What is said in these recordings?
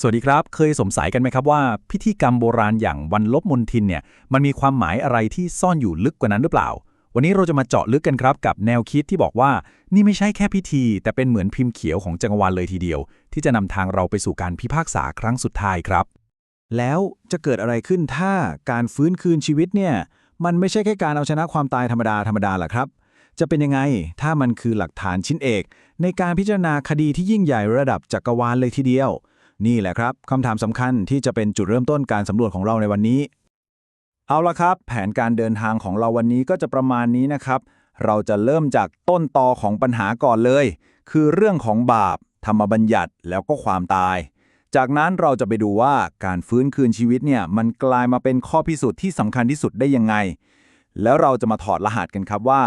สวัสดีครับ เคยสงสัยกันไหมครับว่าพิธีกรรมโบราณอย่างวันลบมนทินเนี่ยมันมีความหมายอะไรที่ซ่อนอยู่ลึกกว่านั้นหรือเปล่า วันนี้เราจะมาเจาะลึกกันครับกับแนวคิดที่บอกว่านี่ไม่ใช่แค่พิธี แต่เป็นเหมือนพิมพ์เขียวของจักรวาลเลยทีเดียว ที่จะนำทางเราไปสู่การพิพากษาครั้งสุดท้ายครับ แล้วจะเกิดอะไรขึ้นถ้าการฟื้นคืนชีวิตเนี่ยมันไม่ใช่แค่การเอาชนะความตายธรรมดาธรรมดาหรอครับ จะเป็นยังไงถ้ามันคือหลักฐานชิ้นเอก ในการพิจารณาคดีที่ยิ่งใหญ่ระดับจักรวาลเลยทีเดียว นี่แหละครับคำถามสำคัญที่จะเป็นจุดเริ่มต้นการสำรวจของเราในวันนี้ เอาละครับ แผนการเดินทางของเราวันนี้ก็จะประมาณนี้นะครับ เราจะเริ่มจากต้นตอของปัญหาก่อนเลย คือเรื่องของบาป ธรรมบัญญัติแล้วก็ความตาย จากนั้นเราจะไปดูว่าการฟื้นคืนชีวิตเนี่ยมันกลายมาเป็นข้อพิสูจน์ที่สำคัญที่สุดได้ยังไง แล้วเราจะมาถอดรหัสกันครับว่า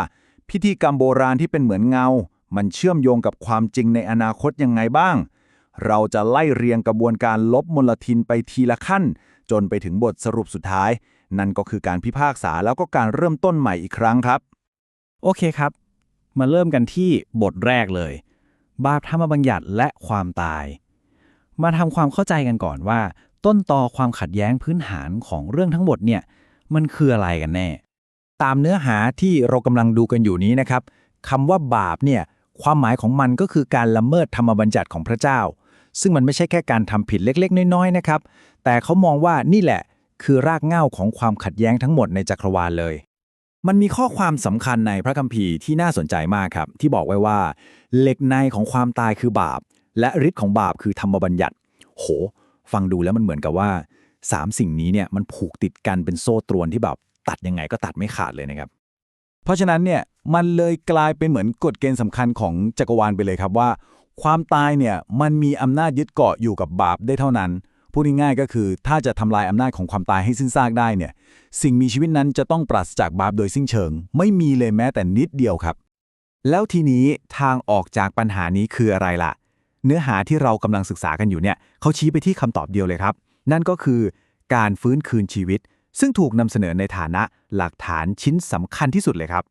พิธีกรรมโบราณที่เป็นเหมือนเงา มันเชื่อมโยงกับความจริงในอนาคตยังไงบ้าง เราจะไล่เรียงกระบวนการลบมลทินไปทีละขั้น จนไปถึงบทสรุปสุดท้าย นั่นก็คือการพิพากษาแล้วก็การเริ่มต้นใหม่อีกครั้งครับ โอเคครับ มาเริ่มกันที่บทแรกเลย บาปธรรมบัญญัติและความตาย มาทำความเข้าใจกันก่อนว่า ต้นตอความขัดแย้งพื้นฐานของเรื่องทั้งหมดเนี่ยมันคืออะไรกันแน่ ตามเนื้อหาที่เรากำลังดูกันอยู่นี้นะครับคำว่าบาปเนี่ยความหมายของมันก็คือการละเมิดธรรมบัญญัติของพระเจ้า ซึ่งมันไม่ใช่แค่การทำผิดเล็กๆ น้อยๆนะครับ แต่เขามองว่านี่แหละ คือรากเหง้าของความขัดแย้งทั้งหมดในจักรวาลเลย มันมีข้อความสำคัญในพระคัมภีร์ที่น่าสนใจมากครับ ที่บอกไว้ว่า เหล็กในของความตายคือบาป และฤทธิ์ของบาปคือธรรมบัญญัติ โห ฟังดูแล้วมันเหมือนกับว่าสามสิ่งนี้เนี่ยมันผูกติดกันเป็นโซ่ตรวนที่แบบตัดยังไงก็ตัดไม่ขาดเลยนะครับ เพราะฉะนั้นเนี่ยมันเลยกลายเป็นเหมือนกฎเกณฑ์สำคัญของจักรวาลไปเลยครับว่า ความตายเนี่ยมันมีอำนาจยึดเกาะอยู่กับบาปได้เท่านั้น พูดง่ายๆก็คือ ถ้าจะทำลายอำนาจของความตายให้สิ้นซากได้เนี่ย สิ่งมีชีวิตนั้นจะต้องปราศจากบาปโดยสิ้นเชิง ไม่มีเลยแม้แต่นิดเดียวครับ แล้วทีนี้ทางออกจากปัญหานี้คืออะไรล่ะ เนื้อหาที่เรากำลังศึกษากันอยู่เนี่ยเขาชี้ไปที่คำตอบเดียวเลยครับ นั่นก็คือการฟื้นคืนชีวิต ซึ่งถูกนำเสนอในฐานะหลักฐานชิ้นสำคัญที่สุดเลยครับ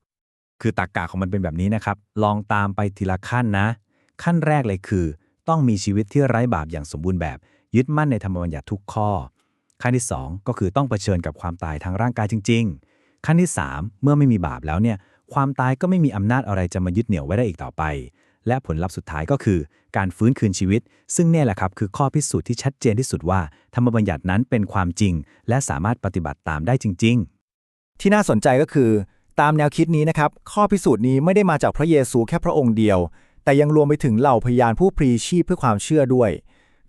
คือตรรกกะของมันเป็นแบบนี้นะครับ ลองตามไปทีละขั้นนะ ขั้นแรกเลยคือ ต้องมีชีวิตที่ไร้บาปอย่างสมบูรณ์แบบ ยึดมั่นในธรรมบัญญัติทุกข้อ ขั้นที่ 2 ก็คือต้องเผชิญกับความตายทางร่างกายจริง ๆ ขั้นที่ 3 เมื่อไม่มีบาปแล้วเนี่ยความตายก็ไม่มีอำนาจอะไรจะมายึดเหนี่ยวไว้ได้อีกต่อไป และผลลัพธ์สุดท้ายก็คือ การฟื้นคืนชีวิต ซึ่งเนี่ยแหละครับคือข้อพิสูจน์ที่ชัดเจนที่สุดว่า ธรรมบัญญัตินั้นเป็นความจริง และสามารถปฏิบัติตามได้จริง ๆ ที่น่าสนใจก็คือ ตามแนวคิดนี้นะครับข้อพิสูจน์นี้ไม่ได้มาจากพระเยซูแค่พระองค์เดียว แต่ยังรวมไปถึงเหล่าพยานผู้พรีชีพเพื่อความเชื่อด้วย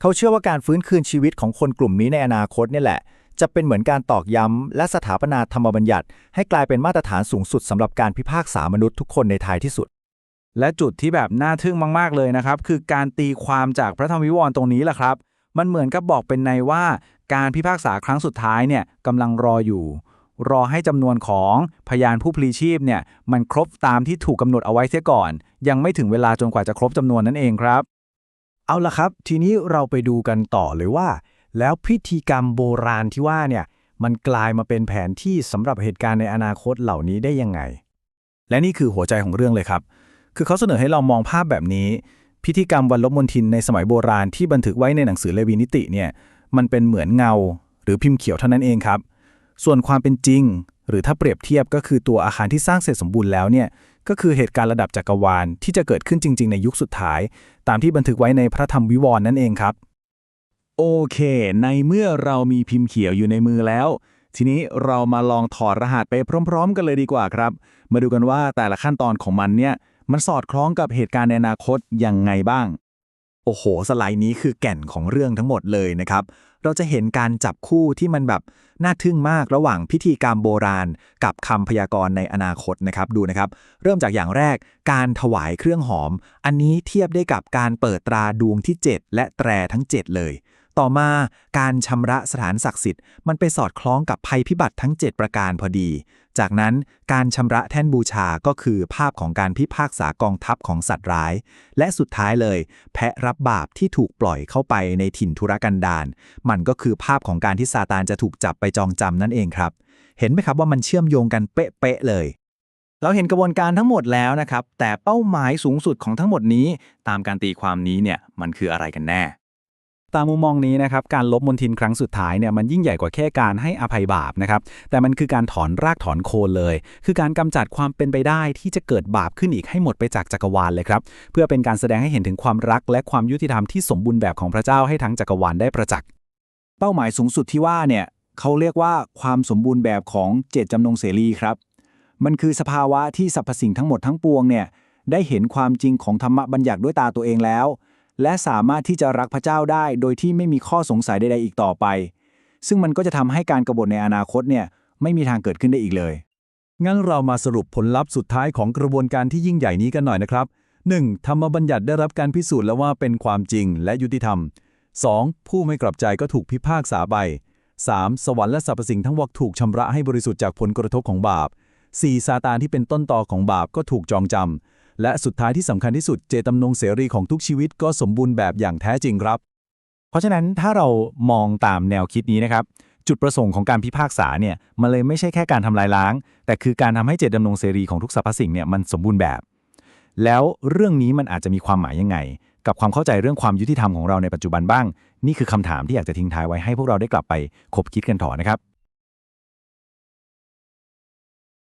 เขาเชื่อว่าการฟื้นคืนชีวิตของคนกลุ่มนี้ในอนาคตนี่แหละ จะเป็นเหมือนการตอกย้ำ และสถาปนาธรรมบัญญัติ ให้กลายเป็นมาตรฐานสูงสุดสำหรับการพิพากษามนุษย์ทุกคนในท้ายที่สุด และจุดที่แบบน่าทึ่งมาก ๆ เลยนะครับ คือการตีความจากพระธรรมวิวรณ์ตรงนี้แหละครับ มันเหมือนกับบอกเป็นในว่า การพิพากษาครั้งสุดท้ายเนี่ยกำลังรออยู่ รอให้จำนวนของพยานผู้พลีชีพเนี่ยมันครบตามที่ถูกกำหนดเอาไว้เสียก่อน ยังไม่ถึงเวลาจนกว่าจะครบจำนวนนั่นเองครับ เอาละครับ ทีนี้เราไปดูกันต่อเลยว่า แล้วพิธีกรรมโบราณที่ว่าเนี่ยมันกลายมาเป็นแผนที่สำหรับเหตุการณ์ในอนาคตเหล่านี้ได้ยังไง และนี่คือหัวใจของเรื่องเลยครับ คือเขาเสนอให้เรามองภาพแบบนี้ พิธีกรรมวันลบมนทินในสมัยโบราณที่บันทึกไว้ในหนังสือเลวีนิติเนี่ยมันเป็นเหมือนเงา หรือพิมพ์เขียวเท่านั้นเองครับ ส่วนความเป็นจริง หรือถ้าเปรียบเทียบก็คือตัวอาคารที่สร้างเสร็จสมบูรณ์แล้วเนี่ยก็คือเหตุการณ์ระดับจักรวาลที่จะเกิดขึ้นจริง ๆ ในยุคสุดท้าย ตามที่บันทึกไว้ในพระธรรมวิวรณ์นั่นเองครับ โอเค ในเมื่อเรามีพิมพ์เขียวอยู่ในมือแล้ว ทีนี้เรามาลองถอดรหัสไปพร้อม ๆ กันเลยดีกว่าครับ มาดูกันว่าแต่ละขั้นตอนของมันเนี่ยมันสอดคล้องกับเหตุการณ์ในอนาคตยังไงบ้าง โอ้โห สไลด์นี้คือแก่นของเรื่องทั้งหมดเลยนะครับ เราจะเห็นการจับคู่ที่มันแบบน่าทึ่งมากระหว่างพิธีกรรมโบราณ กับคำพยากรณ์ในอนาคตนะครับดูนะครับ เริ่มจากอย่างแรกการถวายเครื่องหอม อันนี้เทียบได้กับการเปิดตราดวงที่ 7 และแตรทั้ง 7 เลย ต่อมาการชำระสถานศักดิ์สิทธิ์มันไปสอดคล้องกับภัยพิบัติทั้ง 7 ประการพอดี จากนั้นการชำระแท่นบูชาก็คือภาพของการพิพากษากองทัพของสัตว์ร้าย และสุดท้ายเลย แพะรับบาปที่ถูกปล่อยเข้าไปในถิ่นทุรกันดารมันก็คือภาพของการที่ซาตานจะถูกจับไปจองจำนั่นเองครับ เห็นไหมครับว่ามันเชื่อมโยงกันเป๊ะๆเลยเราเห็นกระบวนการทั้งหมดแล้วนะครับ แต่เป้าหมายสูงสุดของทั้งหมดนี้ ตามการตีความนี้เนี่ย มันคืออะไรกันแน่ ตามมุมมองนี้นะครับการลบมนทินครั้งสุดท้ายเนี่ยมันยิ่งใหญ่กว่าแค่การให้อภัยบาปนะครับแต่มันคือการถอนรากถอนโคนเลย คือการกำจัดความเป็นไปได้ที่จะเกิดบาปขึ้นอีกให้หมดไปจากจักรวาลเลยครับเพื่อเป็นการแสดงให้เห็นถึงความรัก และความยุติธรรมที่สมบูรณ์แบบของพระเจ้าให้ทั้งจักรวาลได้ประจักษ์เป้าหมายสูงสุดที่ว่าเนี่ยเขาเรียกว่าความสมบูรณ์แบบของเจตจำนงเสรีครับ มันคือสภาวะที่สรรพสิ่งทั้งหมดทั้งปวงเนี่ยได้เห็นความจริงของธรรมบัญญัติด้วยตาตัวเองแล้ว และสามารถที่จะรักพระเจ้าได้โดยที่ไม่มีข้อสงสัยใดๆอีกต่อไป ซึ่งมันก็จะทำให้การกรบฏในอนาคตเนี่ยไม่มีทางเกิดขึ้นได้อีกเลย งั้นเรามาสรุปผลลัพธ์สุดท้ายของกระบวนการที่ยิ่งใหญ่นี้กันหน่อยนะครับ 1. ธรรมบัญญัติได้รับการพิสูจน์แล้วว่าเป็นความจริงและยุติธรรม 2. ผู้ไม่กลับใจก็ถูกพิพากษาไป 3. สวรรค์และสรรพสิ่งทั้งวกถูกชำระให้บริสุทธิ์จากผลกระทบของบาป 4. ซาตานที่เป็นต้นตอของบาปก็ถูกจองจำ และสุดท้ายที่สำคัญที่สุดเจตจำนงเสรีของทุกชีวิตก็สมบูรณ์แบบอย่างแท้จริงครับ เพราะฉะนั้นถ้าเรามองตามแนวคิดนี้นะครับ จุดประสงค์ของการพิพากษาเนี่ยมันเลยไม่ใช่แค่การทำลายล้าง แต่คือการทำให้เจตจำนงเสรีของทุกสรรพสิ่งเนี่ยมันสมบูรณ์แบบ แล้วเรื่องนี้มันอาจจะมีความหมายยังไง กับความเข้าใจเรื่องความยุติธรรมของเราในปัจจุบันบ้าง นี่คือคำถามที่อยากจะทิ้งท้ายไว้ให้พวกเราได้กลับไปคบคิดกันต่อนะครับ